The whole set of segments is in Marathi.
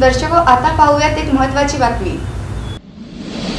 दर्शको हो, आता पाहूयात एक महत्वाची बातमी.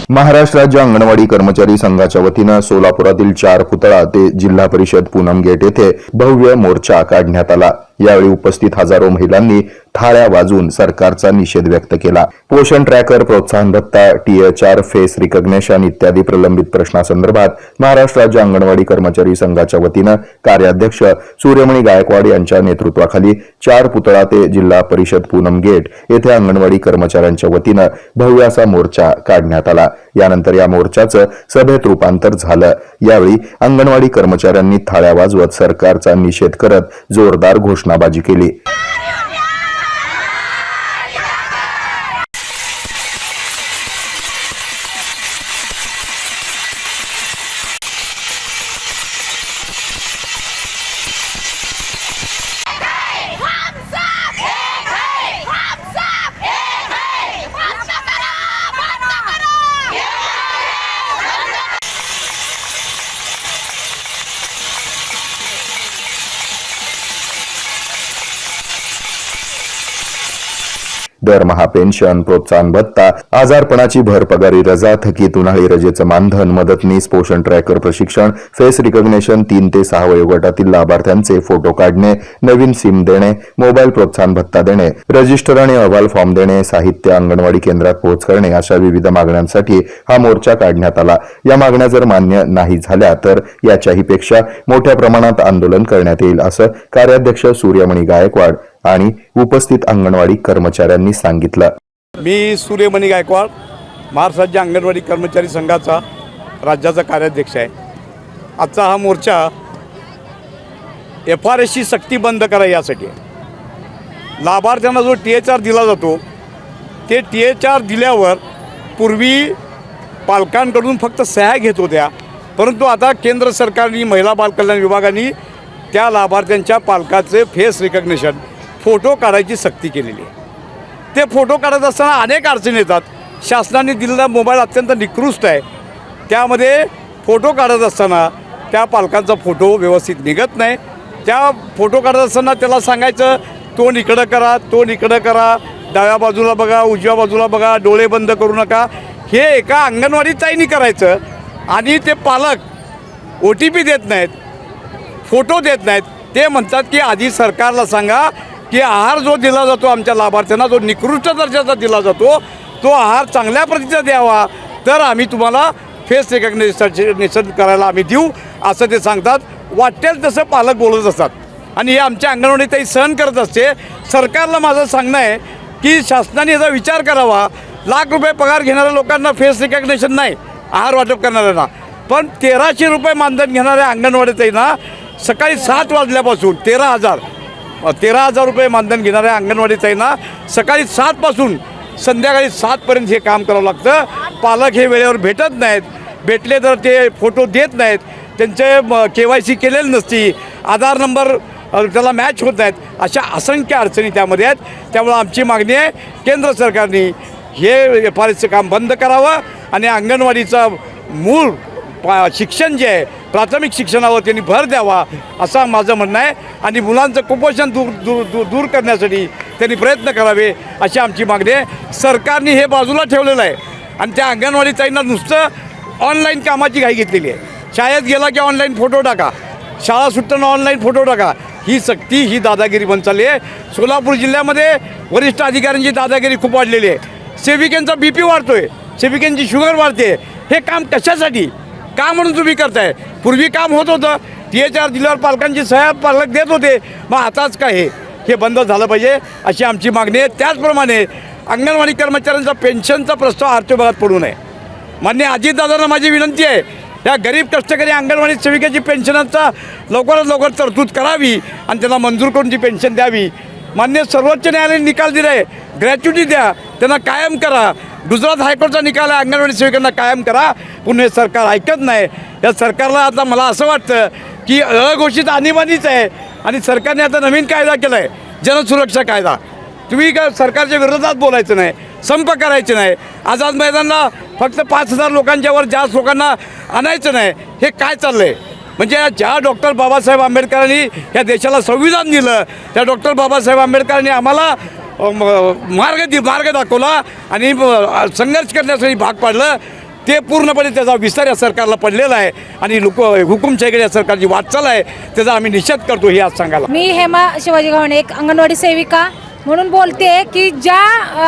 महाराष्ट्र राज्य अंगणवाडी कर्मचारी संघाच्या वतीनं सोलापुरातील चार पुतळा ते जिल्हा परिषद पूनम गेट येथे भव्य मोर्चा काढण्यात आला. यावेळी उपस्थित हजारो महिलांनी थाळ्या वाजवून सरकारचा निषेध व्यक्त केला. पोषण ट्रॅकर प्रोत्साहन भत्ता टीएचआर फेस रिकग्नेशन इत्यादी प्रलंबित प्रश्नासंदर्भात महाराष्ट्र राज्य अंगणवाडी कर्मचारी संघाच्या वतीनं कार्याध्यक्ष सूर्यमणी गायकवाड यांच्या नेतृत्वाखाली चार पुतळा ते जिल्हा परिषद पूनम गेट येथे अंगणवाडी कर्मचाऱ्यांच्या वतीनं भव्य असा मोर्चा काढण्यात आला. यानंतर या मोर्चाचं सभेत रूपांतर झालं. यावेळी अंगणवाडी कर्मचाऱ्यांनी थाळ्या वाजवत सरकारचा निषेध करत जोरदार घोषणाबाजी केली हम सब एक है हम सब एक है बंद करो बंद करो दरमहा पेन्शन प्रोत्साहन भत्ता आजारपणाची भर पगारी रजा थकीत उन्हाळी रजेचं मानधन मदतनीस पोषण ट्रॅकर प्रशिक्षण फेस रिकग्नेशन तीन ते सहा वयोगटातील लाभार्थ्यांचे फोटो काढणे नवीन सिम देणे मोबाईल प्रोत्साहन भत्ता देणे रजिस्टर आणि अहवाल फॉर्म देणे साहित्य अंगणवाडी केंद्रात पोहोच करणे अशा विविध मागण्यांसाठी हा मोर्चा काढण्यात आला. या मागण्या जर मान्य नाही झाल्या तर याच्याही पेक्षा मोठ्या प्रमाणात आंदोलन करण्यात येईल असं कार्याध्यक्ष सूर्यमणी गायकवाड आणि उपस्थित अंगणवाडी कर्मचाऱ्यांनी सांगितलं. मी सूर्यमणी गायकवाड महाराष्ट्र राज्य अंगणवाडी कर्मचारी संघाचा राज्याचा कार्याध्यक्ष आहे. आजचा हा मोर्चा एफ आर एसची सक्ती बंद करा यासाठी. लाभार्थ्यांना जो टी एच आर दिला जातो ते टी एच आर दिल्यावर पूर्वी पालकांकडून फक्त सह्या घेत होत्या परंतु आता केंद्र सरकारने महिला बालकल्याण विभागाने त्या लाभार्थ्यांच्या पालकाचे फेस रिकग्नेशन फोटो काढायची सक्ती केलेली आहे. ते फोटो काढत असताना अनेक अडचणी येतात. शासनाने दिलेला मोबाईल अत्यंत निकृष्ट आहे. त्यामध्ये फोटो काढत असताना त्या पालकांचा फोटो व्यवस्थित निघत नाही. त्या फोटो काढत असताना त्याला सांगायचं तो इकडं करा तो इकडं करा डाव्या बाजूला बघा उजव्या बाजूला बघा डोळे बंद करू नका. हे एका अंगणवाडी ताईनी करायचं आणि ते पालक ओ टी पी देत नाहीत फोटो देत नाहीत. ते म्हणतात की आधी सरकारला सांगा की आहार जो दिला जातो आमच्या लाभार्थ्यांना जो निकृष्ट दर्जाचा दिला जातो तो आहार चांगल्या प्रतीचा द्यावा. तर आम्ही तुम्हाला फेस रेकग्नेशन करायला आम्ही देऊ असं ते सांगतात. वाटेल तसं पालक बोलत असतात. आणि हे आमच्या अंगणवाडी ताई सहन करत असते. सरकारला माझं सांगणं आहे की शासनाने याचा विचार करावा. लाख रुपये पगार घेणाऱ्या लोकांना फेस रिकग्नेशन नाही आहार वाटप करणाऱ्यांना. पण तेराशे रुपये मानधन घेणाऱ्या अंगणवाडीतही ना सकाळी सात वाजल्यापासून तेरा हजार तेरा हजार रुपये मानधन घेणाऱ्या अंगणवाडी आहे ना सकाळी सातपासून संध्याकाळी सातपर्यंत हे काम करावं लागतं. पालक हे वेळेवर भेटत नाहीत. भेटले तर ते फोटो देत नाहीत. त्यांचे के वाय सी केलेली नसती. आधार नंबर त्याला मॅच होत नाहीत. अशा असंख्य अडचणी त्यामध्ये आहेत. त्यामुळं आमची मागणी आहे केंद्र सरकारने हे एफ आर एसचं काम बंद करावं आणि अंगणवाडीचं मूळ पा शिक्षण जे आहे प्राथमिक शिक्षणावर त्यांनी भर द्यावा असं माझं म्हणणं आहे. आणि मुलांचं कुपोषण दूर दूर दूर दूर करण्यासाठी त्यांनी प्रयत्न करावे अशी आमची मागणी आहे. सरकारने हे बाजूला ठेवलेलं आहे. आणि त्या अंगणवाडी ताईंना नुसतं ऑनलाईन कामाची घाई घेतलेली आहे. शाळेत गेला की ऑनलाईन फोटो टाका. शाळा सुटताना ऑनलाईन फोटो टाका. ही सक्ती ही दादागिरी बंद चालली आहे. सोलापूर जिल्ह्यामध्ये वरिष्ठ अधिकाऱ्यांची दादागिरी खूप वाढलेली आहे. सेविकांचा बी पी वाढतो आहे सेविकांची शुगर वाढते. हे काम कशासाठी? का म्हणून तुम्ही करताय. पूर्वी काम होत होतं. टी एच आर दिल्यावर पालकांची सह्या पालक देत होते. मग आताच काय हे? हे बंद झालं पाहिजे अशी आमची मागणी आहे. त्याचप्रमाणे अंगणवाडी कर्मचाऱ्यांचा पेन्शनचा प्रस्ताव आर्थिक भागात पडू नये. मान्य अजितदादांना माझी विनंती आहे या गरीब कष्टकरी अंगणवाडी सेविकेची पेन्शनचा लवकरात लवकर तरतूद करावी आणि त्यांना मंजूर करून ती पेन्शन द्यावी. मान्य सर्वोच्च न्यायालयाने निकाल दिला आहे ग्रॅच्युटी द्या. त्यांना कायम करा. गुजरात हायकोर्टचा निकाल आहे अंगणवाडी सेविकांना कायम करा. पण हे सरकार ऐकत नाही. या सरकारला आता मला असं वाटतं की अघोषित आणीबाणीच आहे. आणि सरकारने आता नवीन कायदा केला आहे जनसुरक्षा कायदा. तुम्ही का सरकारच्या विरोधात बोलायचं नाही संप करायचे नाही. आझाद मैदानला फक्त पाच हजार लोकांच्यावर जास्त लोकांना आणायचं नाही. हे काय चाललं आहे म्हणजे ज्या डॉक्टर बाबासाहेब आंबेडकरांनी या देशाला संविधान दिलं त्या डॉक्टर बाबासाहेब आंबेडकरांनी आम्हाला मार्ग दि मार्ग दाखवला आणि संघर्ष करण्यासाठी भाग पाडलं. ते पूर्णपणे त्याचा विस्तार या सरकारला पडलेला आहे आणि लोक हुकुमशाहीकडे या सरकारची वाटचाल आहे त्याचा आम्ही निषेध करतो हे आज सांगायला. मी हेमा शिवाजी गव्हाणे एक अंगणवाडी सेविका. म्हणून बोलते की ज्या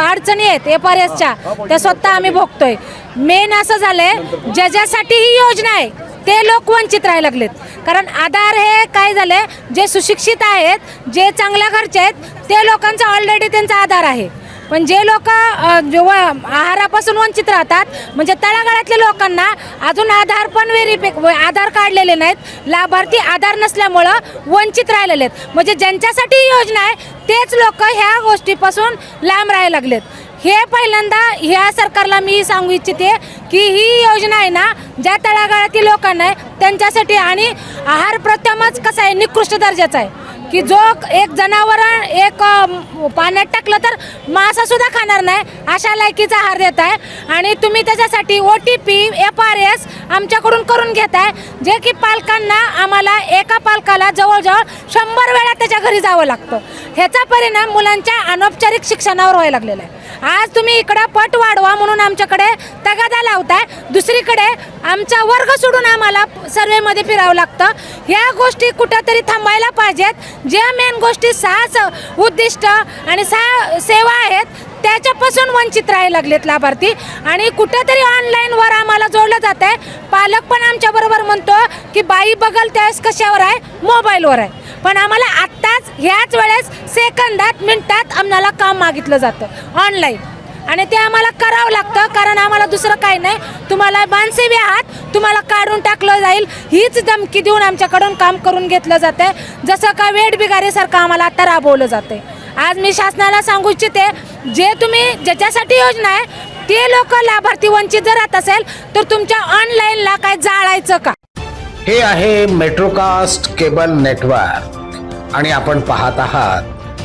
अडचणी आहेत एफ आर एसच्या त्या स्वतः आम्ही भोगतोय. मेन असं झालंय ज्याच्यासाठी ही योजना आहे ते लोक वंचित राहायला लागलेत. कारण आधार हे काय झाले जे सुशिक्षित आहेत जे चांगल्या घरचे आहेत ते लोकांचा ऑलरेडी त्यांचा आधार आहे. पण जे लोक आहारापासून वंचित राहतात म्हणजे तळागाळातल्या लोकांना अजून आधार पण व्हेरिफिक आधार काढलेले नाहीत. लाभार्थी आधार नसल्यामुळं वंचित राहिलेले आहेत. म्हणजे ज्यांच्यासाठी योजना आहे तेच लोक ह्या गोष्टीपासून लांब राहायला लागलेत. हे पहिल्यांदा ह्या सरकारला मी सांगू इच्छिते की ही योजना आहे ना ज्या तळागाळातील लोकांना आहे त्यांच्यासाठी आणि आहार प्रथमच कसा आहे निकृष्ट दर्जाचा आहे. की जो एक जनावर एक पाण्यात टाकलं तर मासा सुद्धा खाणार नाही अशा लायकीचा आहार देत आहे. आणि तुम्ही त्याच्यासाठी O T P F R S आमच्याकडून करून घेत आहे जे की पालकांना आम्हाला एका पालकाला जवळजवळ शंभर वेळा त्याच्या घरी जावं लागतं. ह्याचा परिणाम मुलांच्या अनौपचारिक शिक्षणावर व्हायला लागलेला आहे. आज तुम्ही इकडं पट वाढवा म्हणून आमच्याकडे तगादा लावताय. दुसरीकडे आमचा वर्ग सोडून आम्हाला सर्वेमध्ये फिरावं लागतं. ह्या गोष्टी कुठंतरी थांबायला पाहिजेत. ज्या मेन गोष्टी सहा स उद्दिष्ट आणि सहा सेवा आहेत त्याच्यापासून वंचित राहायला लागलेत लाभार्थी. आणि कुठेतरी ऑनलाईनवर आम्हाला जोडलं जात आहे पालक पण आमच्या बरोबर म्हणतो की बाई बघल त्यावेळेस कशावर आहे? मोबाईलवर आहे. पण आम्हाला आत्ताच ह्याच वेळेस सेकंदात मिनटात आम्हाला काम मागितलं जातं. ऑनलाईन आणि ते आम्हाला करावं लागतं कारण आम्हाला दुसरं काही नाही. तुम्हाला मानसेवी आहात तुम्हाला काढून टाकलं जाईल. हीच धमकी देऊन आमच्याकडून काम करून घेतलं जातं जसं का वेड बिगारीसारखं आम्हाला आता राबवलं जाते आज मी शासनाला सांगू इच्छिते जे तुम्ही ज्याच्यासाठी योजना आहे ते लोक लाभार्थी वंचित जर राहत असेल तर तुमच्या ऑनलाईनला काय जाळायचं का? हे आहे मेट्रोकास्ट केबल नेटवर्क आणि आपण पाहत आहात